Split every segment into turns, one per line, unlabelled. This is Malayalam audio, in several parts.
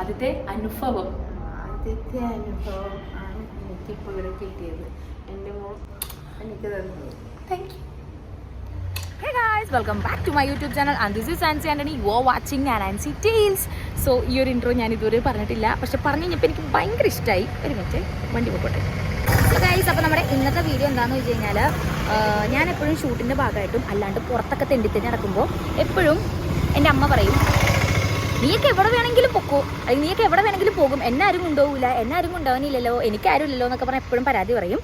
ആദ്യത്തെ അനുഭവം.
ആദ്യത്തെ അനുഭവം ആണ് എനിക്കിപ്പോൾ ഇവിടെ കിട്ടിയത്. എന്റെ മോൾ എനിക്ക് തന്നത്.
Thank you hey guys welcome back to my YouTube channel and this is Ancy Antony you are watching and Ancy tales so ഈ ഒരു ഇൻട്രോ ഞാൻ ഇതുവരെ പറഞ്ഞിട്ടില്ല. പക്ഷെ പറഞ്ഞു കഴിഞ്ഞപ്പോൾ എനിക്ക് ഭയങ്കര ഇഷ്ടമായി ഒരു മിനിറ്റ് വണ്ടി പോയിക്കോട്ടെ സോ ഗൈസ് അപ്പോൾ നമ്മുടെ ഇന്നത്തെ വീഡിയോ എന്താണെന്ന് വെച്ച് കഴിഞ്ഞാൽ ഞാൻ എപ്പോഴും ഷൂട്ടിന്റെ ഭാഗമായിട്ടും അല്ലാണ്ട് പുറത്തൊക്കെ തെണ്ടി തെണ്ടി നടക്കുമ്പോൾ എപ്പോഴും എന്റെ അമ്മ പറയും നീയൊക്കെ എവിടെ വേണമെങ്കിലും പൊക്കോ? അല്ലെങ്കിൽ നീയൊക്കെ എവിടെ വേണമെങ്കിലും പോകും. എന്നെ ആരും കൊണ്ടുപോകില്ല എന്നെ ആരും കൊണ്ടുപോകാനില്ലല്ലോ. എനിക്കാരും ഇല്ലല്ലോ എന്നൊക്കെ പറഞ്ഞാൽ എപ്പോഴും പരാതി പറയും.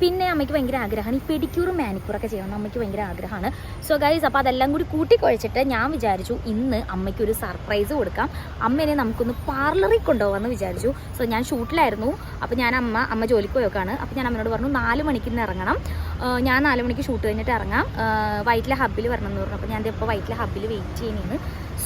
പിന്നെ അമ്മയ്ക്ക് ഭയങ്കര ആഗ്രഹമാണ്. ഈ പെഡിക്യൂറും മാനിക്യൂറൊക്കെ ചെയ്യണം അമ്മയ്ക്ക് ഭയങ്കര ആഗ്രഹമാണ്. സോ ഗൈസ് അപ്പോൾ അതെല്ലാം കൂടി കൂട്ടിക്കുഴച്ചിട്ട് ഞാൻ വിചാരിച്ചു ഇന്ന് അമ്മയ്ക്ക് ഒരു സർപ്രൈസ് കൊടുക്കാം അമ്മേനെ നമുക്കൊന്ന് പാർലറിൽ കൊണ്ടുപോകാമെന്ന് വിചാരിച്ചു. സോ ഞാൻ ഷൂട്ടിലായിരുന്നു. അപ്പോൾ ഞാൻ അമ്മ അമ്മ ജോലിക്ക് പോയൊക്കെയാണ് അപ്പോൾ ഞാൻ അമ്മയോട് പറഞ്ഞു നാല് മണിക്ക് ഇന്ന് ഇറങ്ങണം. ഞാൻ നാല് മണിക്ക് ഷൂട്ട് കഴിഞ്ഞിട്ട് ഇറങ്ങാം. വൈറ്റിലെ ഹബ്ബിൽ വരണം എന്ന് പറഞ്ഞു. അപ്പോൾ ഞാൻ ഇപ്പോൾ വൈറ്റിലെ ഹബ്ബിൽ വെയിറ്റ് ചെയ്യുന്നതാണ്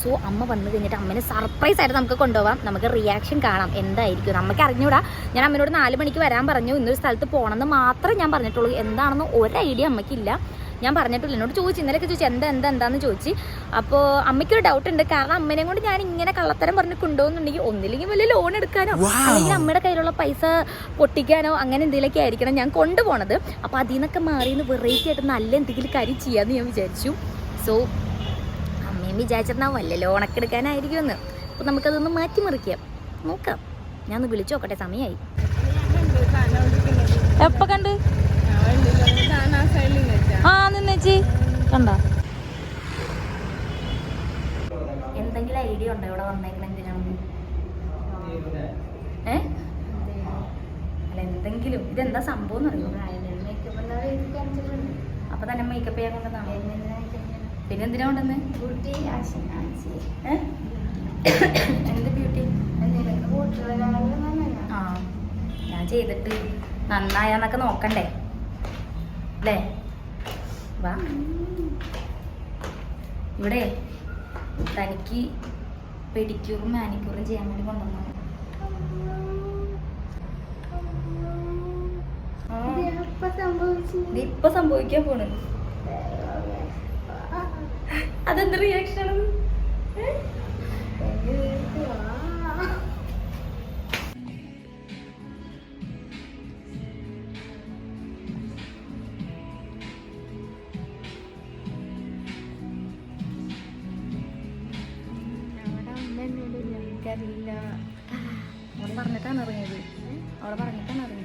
സോ അമ്മ വന്നു കഴിഞ്ഞിട്ട് അമ്മനെ സർപ്രൈസ് ആയിട്ട് നമുക്ക് കൊണ്ടുപോകാം നമുക്ക് റിയാക്ഷൻ കാണാം. എന്തായിരിക്കും? നമുക്ക് അറിഞ്ഞൂടാ. ഞാൻ അമ്മനോട് നാല് മണിക്ക് വരാൻ പറഞ്ഞു. ഇന്നൊരു സ്ഥലത്ത് പോകണമെന്ന് മാത്രമേ ഞാൻ പറഞ്ഞിട്ടുള്ളൂ. എന്താണെന്ന് ഒരു ഐഡിയ അമ്മയ്ക്കില്ല. ഞാൻ പറഞ്ഞിട്ടില്ല. എന്നോട് ചോദിച്ചു. ഇന്നലെയൊക്കെ ചോദിച്ചു എന്താ എന്താ എന്താന്ന് ചോദിച്ചു. അപ്പോൾ അമ്മയ്ക്കൊരു ഡൗട്ട് ഉണ്ട്. കാരണം അമ്മനെ കൊണ്ട് ഞാൻ ഇങ്ങനെ കള്ളത്തരം പറഞ്ഞ് കൊണ്ടുപോകുന്നുണ്ടെങ്കിൽ ഒന്നില്ലെങ്കിൽ വലിയ ലോൺ എടുക്കാനോ അല്ലെങ്കിൽ അമ്മയുടെ കയ്യിലുള്ള പൈസ പൊട്ടിക്കാനോ അങ്ങനെ എന്തെങ്കിലുമൊക്കെ ആയിരിക്കണം ഞാൻ കൊണ്ടുപോണത്. അപ്പോൾ അതിൽ നിന്നൊക്കെ മാറിയെന്ന് വെറൈറ്റി ആയിട്ട് നല്ല എന്തെങ്കിലും കാര്യം ചെയ്യാമെന്ന് ഞാൻ വിചാരിച്ചു. സോ അമ്മയും വിചാരിച്ചിട്ടുണ്ടാവും വല്ല ഉണക്കെടുക്കാനായിരിക്കും എന്ന് അപ്പോൾ നമുക്കതൊന്ന് മാറ്റിമറിക്കാം. നോക്കാം. ഞാൻ ഒന്ന് വിളിച്ചു നോക്കട്ടെ സമയമായി എപ്പോ കണ്ട്? ആ നിന്നേച്ചി കണ്ട. എന്തെങ്കിലും ഐഡിയ ഉണ്ടോ ഇവിടെ വന്നേക്കണെന്തിനാണ് ഏ? അല്ല എന്തെങ്കിലും. ഇതെന്താ സംഭവം അപ്പൊ തന്നെ മേക്കപ്പ് ചെയ്യാൻ കൊണ്ടുവന്നാണോ പിന്നെ എന്തിനാ കൊണ്ടുവന്ന്? ബ്യൂട്ടി എന്ത് ബ്യൂട്ടി ആ ഞാൻ ചെയ്തിട്ട് നന്നായാന്നൊക്കെ നോക്കണ്ടേ? അല്ലേ? വാ. ഇവിടെ തനിക്ക് പെഡിക്യൂറും മാനിക്യൂറും ചെയ്യാൻ വേണ്ടി കൊണ്ടുവന്നു ഇപ്പൊ സംഭവിക്കാൻ പോണ്. അതെന്ത് റിയാക്ഷൻ ആണ്? അവൾ പറഞ്ഞിട്ടാണ് ഇറങ്ങിയത്. അവിടെ പറഞ്ഞിട്ടാണ് ഇറങ്ങിയത്.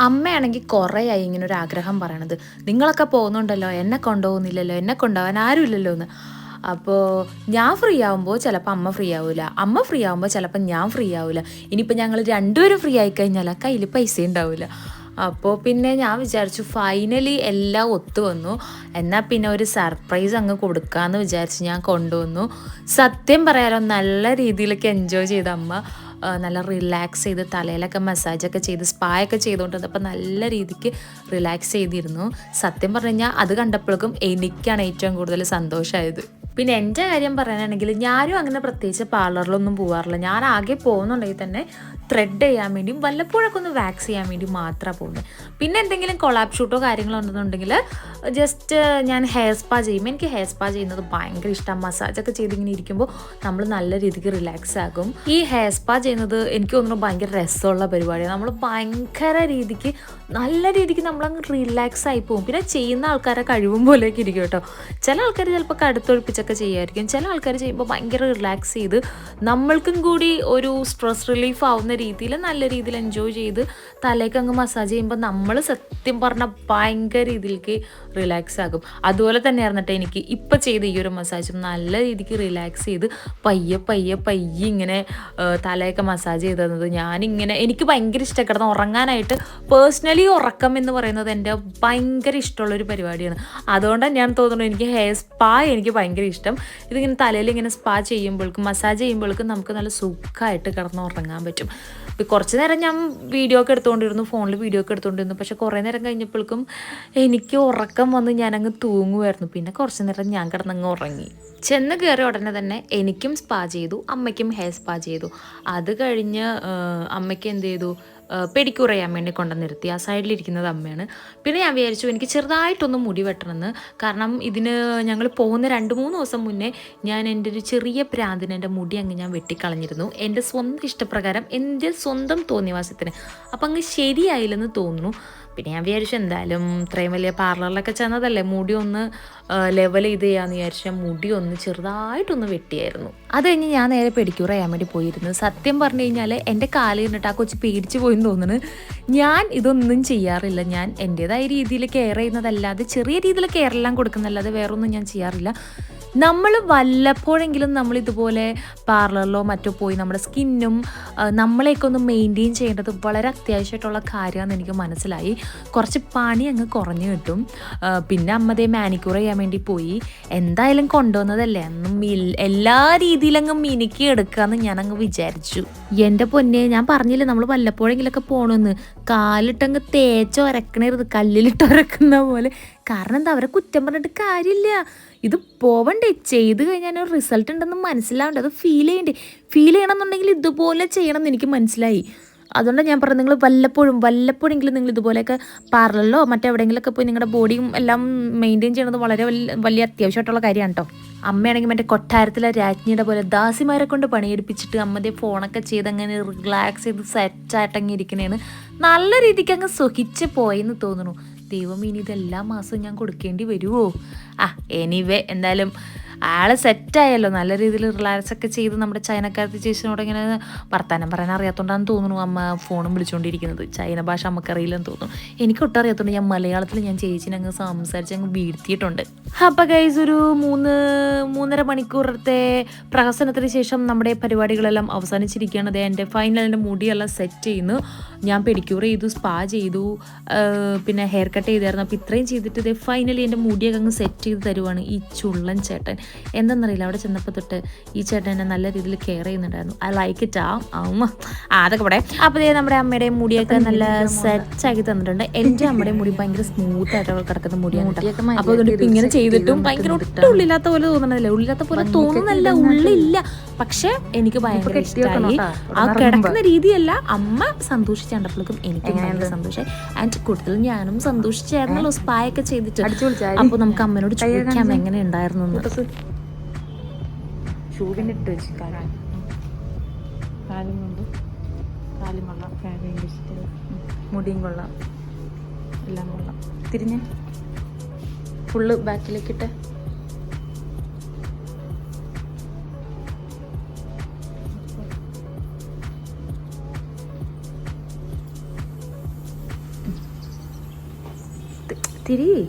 അമ്മയാണെങ്കിൽ കുറേയായി ഇങ്ങനെ ഒരു ആഗ്രഹം പറയണത്. നിങ്ങളൊക്കെ പോകുന്നുണ്ടല്ലോ എന്നെ കൊണ്ടുപോകുന്നില്ലല്ലോ എന്നെ കൊണ്ടുപോകാൻ ആരുമില്ലല്ലോ എന്ന്. അപ്പോൾ ഞാൻ ഫ്രീ ആവുമ്പോൾ ചിലപ്പോൾ അമ്മ ഫ്രീ ആവില്ല അമ്മ ഫ്രീ ആവുമ്പോൾ ചിലപ്പോൾ ഞാൻ ഫ്രീ ആവില്ല ഇനിയിപ്പോൾ ഞങ്ങൾ രണ്ടുപേരും ഫ്രീ ആയി കഴിഞ്ഞാൽ കയ്യിൽ പൈസ ഉണ്ടാവില്ല. അപ്പോൾ പിന്നെ ഞാൻ വിചാരിച്ചു ഫൈനലി എല്ലാം ഒത്തു വന്നു. എന്നാൽ പിന്നെ ഒരു സർപ്രൈസ് അങ്ങ് കൊടുക്കാമെന്ന് വിചാരിച്ച് ഞാൻ കൊണ്ടുവന്നു. സത്യം പറയാലോ നല്ല രീതിയിലൊക്കെ എൻജോയ് ചെയ്ത അമ്മ. നല്ല റിലാക്സ് ചെയ്ത് തലയിലൊക്കെ മസാജൊക്കെ ചെയ്ത് സ്പായൊക്കെ ചെയ്തുകൊണ്ടിരുന്നപ്പോൾ നല്ല രീതിക്ക് റിലാക്സ് ചെയ്തിരുന്നു. സത്യം പറഞ്ഞു കഴിഞ്ഞാൽ അത് കണ്ടപ്പോഴേക്കും എനിക്കാണ് ഏറ്റവും കൂടുതൽ സന്തോഷമായത് പിന്നെ എന്റെ കാര്യം പറയാനാണെങ്കിൽ ഞാനും അങ്ങനെ പ്രത്യേകിച്ച് പാർലറിലൊന്നും പോകാറില്ല ഞാൻ ആകെ പോകുന്നുണ്ടെങ്കിൽ തന്നെ ത്രെഡ് ചെയ്യാൻ വേണ്ടിയും വല്ലപ്പോഴൊക്കെ ഒന്ന് വാക്സ് ചെയ്യാൻ വേണ്ടി മാത്രമാണ് പോകുന്നത് പിന്നെ എന്തെങ്കിലും കൊളാബ് ഷൂട്ടോ കാര്യങ്ങളോ ഉണ്ടെന്നുണ്ടെങ്കിൽ ജസ്റ്റ് ഞാൻ ഹെയർ സ്പാ ചെയ്യും. എനിക്ക് ഹെയർ സ്പാ ചെയ്യുന്നത് ഭയങ്കര ഇഷ്ടമാണ് മസാജൊക്കെ ചെയ്തിങ്ങനെ ഇരിക്കുമ്പോൾ നമ്മൾ നല്ല രീതിക്ക് റിലാക്സ് ആകും. ഈ ഹെയർ സ്പാ ചെയ്യുന്നത് എനിക്ക് തോന്നുന്നു ഭയങ്കര രസമുള്ള പരിപാടിയാണ് നമ്മൾ ഭയങ്കര രീതിക്ക് നല്ല രീതിക്ക് നമ്മളങ്ങ് റിലാക്സ് ആയി പോകും പിന്നെ ചെയ്യുന്ന ആൾക്കാരെ കഴിവും പോലെയൊക്കെ ഇരിക്കും കേട്ടോ. ചില ആൾക്കാർ ചിലപ്പോൾ കടുത്തൊഴിപ്പിച്ചൊക്കെ ചെയ്യുമായിരിക്കും. ചില ആൾക്കാർ ചെയ്യുമ്പോൾ ഭയങ്കര റിലാക്സ് ചെയ്ത് നമ്മൾക്കും കൂടി ഒരു സ്ട്രെസ് റിലീഫ് ആവുന്ന രീതിയിൽ നല്ല രീതിയിൽ എൻജോയ് ചെയ്ത് തലേക്ക് അങ്ങ് മസാജ് ചെയ്യുമ്പോൾ നമ്മൾ സത്യം പറഞ്ഞാൽ ഭയങ്കര രീതിയിലേക്ക് റിലാക്സ് ആകും. അതുപോലെ തന്നെ ആയിരുന്നിട്ട് എനിക്ക് ഇപ്പം ചെയ്ത ഈ ഒരു മസാജും നല്ല രീതിക്ക് റിലാക്സ് ചെയ്ത് പയ്യെ പയ്യെ പയ്യെ ഇങ്ങനെ തലയൊക്കെ മസാജ് ചെയ്ത് തന്നത്. ഞാനിങ്ങനെ എനിക്ക് ഭയങ്കര ഇഷ്ടപ്പെടുന്ന ഉറങ്ങാനായിട്ട്. പേഴ്സണലി ഉറക്കം എന്ന് പറയുന്നത് എന്റെ ഭയങ്കര ഇഷ്ടമുള്ളൊരു പരിപാടിയാണ്. അതുകൊണ്ട് ഞാൻ തോന്നുന്നു എനിക്ക് ഹെയർ സ്പാ എനിക്ക് ഭയങ്കര ഇഷ്ടം. ഇതിങ്ങനെ തലയിൽ ഇങ്ങനെ സ്പാ ചെയ്യുമ്പോഴേക്കും മസാജ് ചെയ്യുമ്പോഴേക്കും നമുക്ക് നല്ല സുഖമായിട്ട് കിടന്ന് ഉറങ്ങാൻ പറ്റും. കുറച്ച് നേരം ഞാൻ വീഡിയോ ഒക്കെ എടുത്തുകൊണ്ടിരുന്നു ഫോണിൽ വീഡിയോ ഒക്കെ എടുത്തുകൊണ്ടിരുന്നു പക്ഷെ കുറേ നേരം കഴിഞ്ഞപ്പോഴേക്കും എനിക്ക് ഉറക്കം വന്ന് ഞാനങ്ങ് തൂങ്ങുമായിരുന്നു പിന്നെ കുറച്ച് നേരം ഞാൻ കിടന്നങ്ങ് ഉറങ്ങി. ചെന്ന് കയറിയ ഉടനെ തന്നെ എനിക്കും സ്പാ ചെയ്തു അമ്മയ്ക്കും ഹെയർ സ്പാ ചെയ്തു. അത് കഴിഞ്ഞ് അമ്മയ്ക്ക് എന്ത് ചെയ്തു? പെഡിക്യൂർ ചെയ്യാൻ വേണ്ടി കൊണ്ടു നിർത്തി. ആ സൈഡിലിരിക്കുന്നത് അമ്മയാണ്. പിന്നെ ഞാൻ വിചാരിച്ചു എനിക്ക് ചെറുതായിട്ടൊന്ന് മുടി വെട്ടണമെന്ന്. കാരണം ഇതിന് ഞങ്ങൾ പോകുന്ന രണ്ട് മൂന്ന് ദിവസം മുന്നേ ഞാൻ എന്റെ ഒരു ചെറിയ പ്രാന്തിന് എന്റെ മുടി അങ്ങ് ഞാൻ വെട്ടിക്കളഞ്ഞിരുന്നു. എന്റെ സ്വന്തം ഇഷ്ടപ്രകാരം എന്റെ സ്വന്തം തോന്നിവാസത്തിന് അപ്പം അങ്ങ് ശരിയായില്ലെന്ന് തോന്നുന്നു. പിന്നെ ഞാൻ വിചാരിച്ചു എന്തായാലും ഇത്രയും വലിയ പാർലറിലൊക്കെ ചെന്നതല്ലേ മുടി ഒന്ന് ലെവൽ ചെയ്ത് ചെയ്യാന്ന് വിചാരിച്ച. മുടി ഒന്ന് ചെറുതായിട്ടൊന്ന് വെട്ടിയായിരുന്നു. അത് കഴിഞ്ഞ് ഞാൻ നേരെ പെഡിക്യൂർ ചെയ്യാൻ വേണ്ടി പോയിരുന്നു. സത്യം പറഞ്ഞു കഴിഞ്ഞാൽ എന്റെ കാലിൽ നിന്നിട്ട് ആ കൊച്ചു പേടിച്ച് പോയെന്ന് തോന്നുന്നു. ഞാൻ ഇതൊന്നും ചെയ്യാറില്ല. ഞാൻ എന്റെതായ രീതിയിൽ കെയർ ചെയ്യുന്നതല്ലാതെ ചെറിയ രീതിയിൽ കെയർ എല്ലാം കൊടുക്കുന്നതല്ലാതെ വേറൊന്നും ഞാൻ ചെയ്യാറില്ല. നമ്മൾ വല്ലപ്പോഴെങ്കിലും നമ്മൾ ഇതുപോലെ പാർലറിലോ മറ്റോ പോയി നമ്മുടെ സ്കിന്നും നമ്മളെയൊക്കെ ഒന്ന് മെയിന്റെയിൻ ചെയ്യേണ്ടത് വളരെ അത്യാവശ്യമായിട്ടുള്ള കാര്യമാണെന്ന് എനിക്ക് മനസ്സിലായി. കുറച്ച് പണി അങ്ങ് കുറഞ്ഞു കിട്ടും. പിന്നെ അമ്മതേ മാനിക്യൂർ ചെയ്യാൻ വേണ്ടി പോയി. എന്തായാലും കൊണ്ടുവന്നതല്ലേ? അന്ന് എല്ലാ രീതിയിലങ്ങ് മിനുക്കി എടുക്കാമെന്ന് ഞാൻ അങ്ങ് വിചാരിച്ചു. എന്റെ പൊന്നെ ഞാൻ പറഞ്ഞില്ലേ നമ്മൾ വല്ലപ്പോഴെങ്കിലൊക്കെ പോകണമെന്ന് കാലിട്ടങ്ങ് തേച്ചൊരക്കണേരുത് കല്ലിലിട്ട് ഉരക്കുന്ന പോലെ. കാരണം എന്താ അവരെ കുറ്റം പറഞ്ഞിട്ട് കാര്യമില്ല. ഇത് പോവണ്ടേ? ചെയ്ത് കഴിഞ്ഞാൽ ഒരു റിസൾട്ട് ഉണ്ടെന്ന് മനസ്സിലാവണ്ടേ? അത് ഫീൽ ചെയ്യണ്ടേ? ഫീൽ ചെയ്യണമെന്നുണ്ടെങ്കിൽ ഇതുപോലെ ചെയ്യണം എന്ന് എനിക്ക് മനസ്സിലായി. അതുകൊണ്ട് ഞാൻ പറഞ്ഞത് നിങ്ങൾ വല്ലപ്പോഴും വല്ലപ്പോഴെങ്കിലും നിങ്ങൾ ഇതുപോലെയൊക്കെ പാർലറിലോ മറ്റെവിടെയെങ്കിലുമൊക്കെ പോയി നിങ്ങളുടെ ബോഡിയും എല്ലാം മെയിന്റെയിൻ ചെയ്യണത് വളരെ വലിയ അത്യാവശ്യമായിട്ടുള്ള കാര്യമാണ് കേട്ടോ അമ്മയാണെങ്കിൽ മറ്റേ കൊട്ടാരത്തിലെ രാജ്ഞിയുടെ പോലെ ദാസിമാരെ കൊണ്ട് പണിയെടുപ്പിച്ചിട്ട് അമ്മതേ ഫോണൊക്കെ ചെയ്ത് അങ്ങനെ റിലാക്സ് ചെയ്ത് സെറ്റായിട്ടങ്ങ് ഇരിക്കണേണ് നല്ല രീതിക്ക് അങ്ങ് സുഖിച്ച് പോയെന്ന് തോന്നുന്നു. ദൈവം ഇനി ഇതെല്ലാ മാസവും ഞാൻ കൊടുക്കേണ്ടി വരുമോ ആ എനിവേ എന്തായാലും ആൾ സെറ്റായല്ലോ നല്ല രീതിയിൽ റിലാക്സ് ഒക്കെ ചെയ്ത് നമ്മുടെ ചൈനക്കാരത്തെ ചേച്ചിനോട് ഇങ്ങനെ വർത്താനം പറയാൻ അറിയാത്തോണ്ടാന്ന് തോന്നുന്നു അമ്മ ഫോണും വിളിച്ചുകൊണ്ടിരിക്കുന്നത് ചൈന ഭാഷ നമുക്കറിയില്ലെന്ന് തോന്നുന്നു. എനിക്ക് ഒട്ടും അറിയാത്തതുകൊണ്ട് ഞാൻ മലയാളത്തിൽ ഞാൻ ചേച്ചിനെ അങ്ങ് സംസാരിച്ച് അങ്ങ് വീഴ്ത്തിയിട്ടുണ്ട്. അപ്പം ഗൈസ് ഒരു മൂന്ന് മൂന്നര മണിക്കൂറത്തെ പ്രഹസനത്തിന് ശേഷം നമ്മുടെ പരിപാടികളെല്ലാം അവസാനിച്ചിരിക്കുകയാണ്. ദേ എന്റെ ഫൈനലിന്റെ മുടിയെല്ലാം സെറ്റ് ചെയ്യുന്നു. ഞാൻ പെഡിക്യൂർ ചെയ്തു സ്പാ ചെയ്തു പിന്നെ ഹെയർ കട്ട് ചെയ്തായിരുന്നു. അപ്പോൾ ഇത്രയും ചെയ്തിട്ട് ഇതേ ഫൈനലി എന്റെ മുടിയൊക്കെ അങ്ങ് സെറ്റ് ചെയ്ത് തരുവാണ് ഈ ചുള്ളൻ ചേട്ടൻ. എന്താണെന്നറിയില്ല അവിടെ ചെന്നപ്പോൾ തൊട്ട് ഈ ചേട്ടൻ എന്നെ നല്ല രീതിയിൽ കെയർ ചെയ്യുന്നുണ്ടായിരുന്നു. ഐ ലൈക്ക് ഇറ്റ് ആ. അമ്മ ആ അതൊക്കെ ഇവിടെ അപ്പോൾ ഇതേ നമ്മുടെ അമ്മയുടെയും മുടിയൊക്കെ നല്ല സെറ്റ് ആക്കി തന്നിട്ടുണ്ട്. എന്റെ അമ്മയുടെയും മുടി ഭയങ്കര സ്മൂത്ത് ആയിട്ട് കിടക്കുന്ന മുടിയാണ് അപ്പോൾ അതുകൊണ്ട് ഇങ്ങനെ ചെയ്തിട്ടും ഭയങ്കര ഒട്ടും ഉള്ളില്ലാത്ത പോലെ തോന്നണല്ലേ ഉള്ളില്ലാത്ത പോലെ തോന്നുന്നല്ല ഉള്ളില്ല. പക്ഷെ എനിക്ക് ഭയങ്കര ഇഷ്ടമായി ആ കിടക്കുന്ന രീതിയല്ല. അമ്മ സന്തോഷിച്ചുണ്ടപ്പോഴേക്കും എനിക്ക് ഭയങ്കര സന്തോഷമായി ആൻഡ് കൂടുതൽ ഞാനും സന്തോഷിച്ചായിരുന്നല്ലോ സ്പായൊക്കെ ചെയ്തിട്ട് അപ്പൊ നമുക്ക് അമ്മനോട് ചോദിക്കാം എങ്ങനെ ഉണ്ടായിരുന്നു
ഷൂവിന് ഇട്ട് വെച്ച് കാലം കാലും കൊണ്ട് കാലും കൊള്ളാം. ഫാനും വെച്ചിട്ട്. മുടിയും കൊള്ളാം. എല്ലാം കൊള്ളാം. തിരിഞ്ഞ്. ഫുള്ള് ബാക്കിലേക്കിട്ട്
തിരി.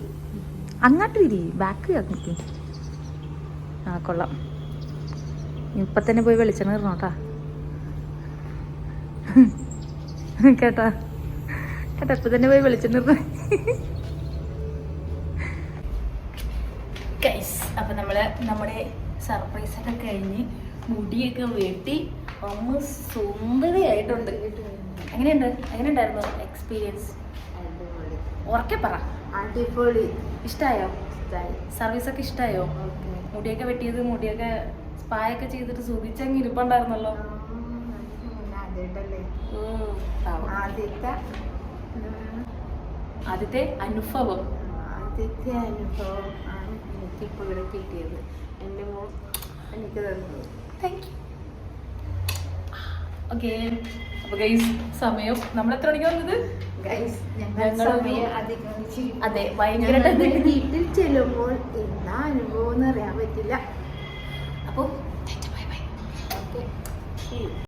അങ്ങോട്ട് തിരി. ബാക്ക് നിൽക്കി ആ കൊള്ളാം. ഇപ്പം തന്നെ പോയി വെളിച്ചെണ്ണ ഇടണം കേട്ടാ? കേട്ടാ കേട്ടാ ഇപ്പം തന്നെ പോയി വെളിച്ചെണ്ണ ഇടണം ഗൈസ് അപ്പം നമ്മൾ നമ്മുടെ സർപ്രൈസ് ഒക്കെ കഴിഞ്ഞ് മുടിയൊക്കെ വെട്ടി അമ്മ സുന്ദരിയായിട്ടുണ്ട്. എങ്ങനെയുണ്ട്? എങ്ങനെയുണ്ടായിരുന്നു എക്സ്പീരിയൻസ് ഉറക്കെ പറ.
അടിപൊളി.
ഇഷ്ടായോ?
സർവീസൊക്കെ
സർവീസ് ഒക്കെ ഇഷ്ടായോ? മുടിയൊക്കെ വെട്ടിയത് മുടിയൊക്കെ സ്പായൊക്കെ ചെയ്തിട്ട് സുഖിച്ചങ്ങ് ഇരിപ്പുണ്ടായിരുന്നല്ലോ.
ആദ്യത്തെ
ആദ്യത്തെ അനുഭവം.
ആദ്യത്തെ അനുഭവം ആണ് എനിക്കിപ്പോൾ ഇവിടെ കിട്ടിയത്. എന്റെ മോൾ എനിക്ക് തന്നത്.
താങ്ക് യു ഓക്കെ അപ്പൊ ഗൈസ് സമയം. നമ്മൾ എത്ര മണിക്ക് വന്നത്. അതെ ഭയങ്കര
വീട്ടിൽ ചെല്ലുമ്പോൾ എന്താ അനുഭവം എന്ന് അറിയാൻ പറ്റില്ല.
അപ്പോൾ
ഓക്കെ